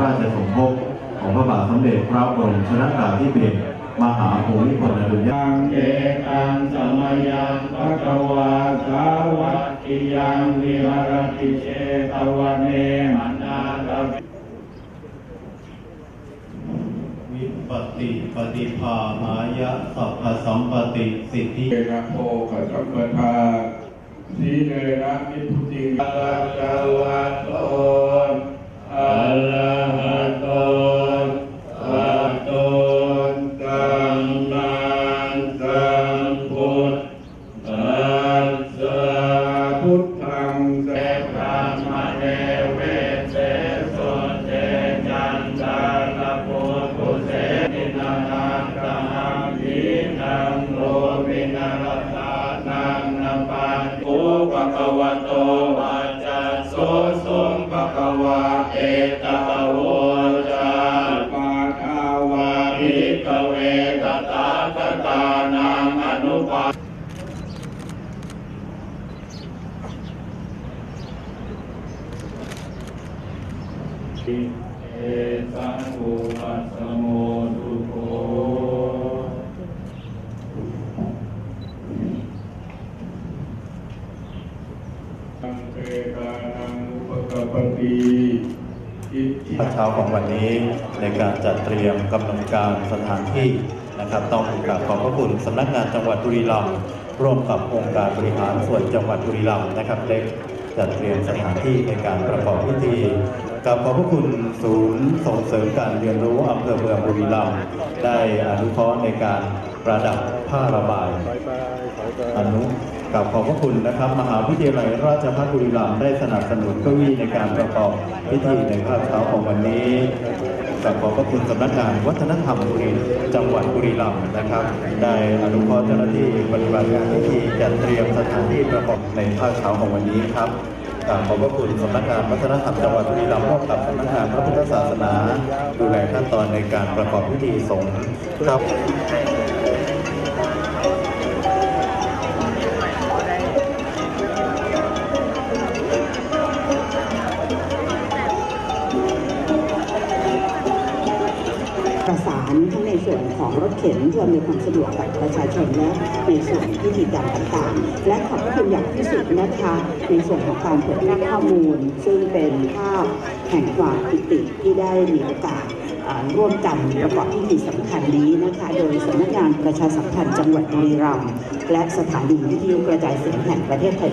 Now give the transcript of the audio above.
ราชสมภพของพระบาทสมเด็จพระบรมชนเกล้าธิเบศรมหาภูมิพลอดุลยเดชยังเอตังสมยังภะคะวาสาวัตติยังวิหารติเชตวันเนมนาตเววิปติปฏิภาหายะสัพพสัมปติสิทธิเอนะโมกัสสะปะทาสีเนนะนิพุติงอะระกะวะโต นังนปันโอภะคะวะโตวาจาโสสมภะคะวะเอตตะโวจาปาทาวาภิกเวตตาคตานังอนุปาเอสังอุปัสสโมทุโค ตังเตกานังอุปกปติอิทธิเช้าของวันนี้ในการจัดเตรียมกำลังการสถานที่นะครับ ต้องกราบขอบพระคุณสำนักงานจังหวัดบุรีรัมย์ร่วมกับองค์การบริหารส่วนจังหวัดบุรีรัมย์นะครับได้จัดเตรียมสถานที่ในการประกอบพิธีกราบขอบพระคุณศูนย์ส่งเสริมการเรียนรู้อำเภอเมืองบุรีรัมย์ได้อนุเคราะห์ในการประดับผ้าระบายอนุ กับขอบพระคุณนะครับ มหาวิทยาลัยราชภัฏบุรีรัมย์ได้สนับสนุนเก้าอี้ในการประกอบพิธีในภาคเช้าของวันนี้กับขอบพระคุณสำนักงานวัฒนธรรมบุรีจังหวัดบุรีรัมย์นะครับ ได้อนุเคราะห์เจ้าหน้าที่ปฏิบัติงานพิธีจัดเตรียมสถานที่ประกอบในภาคเช้าของวันนี้ครับกราบขอบพระคุณสำนักงานวัฒนธรรมจังหวัดบุรีรัมย์ร่วมกับสำนักงานพระพุทธศาสนา ดูแลขั้นตอนในการประกอบพิธีสงฆ์ครับ ประสานทั้งในส่วนของรถเข็นเพื่อมีความสะดวกกับประชาชนและในส่วนพิธีกรรมต่างๆ และขอบคุณอย่างที่สุดนะคะในส่วนของการเผยแพร่ข้อมูล ซึ่งเป็นภาพแห่งความปิติที่ได้มีโอกาสร่วมกันประกอบพิธีสำคัญนี้นะคะ โดยสำนักงานประชาสัมพันธ์จังหวัดบุรีรัมย์และสถานีวิทยุกระจายเสียงแห่งประเทศไทย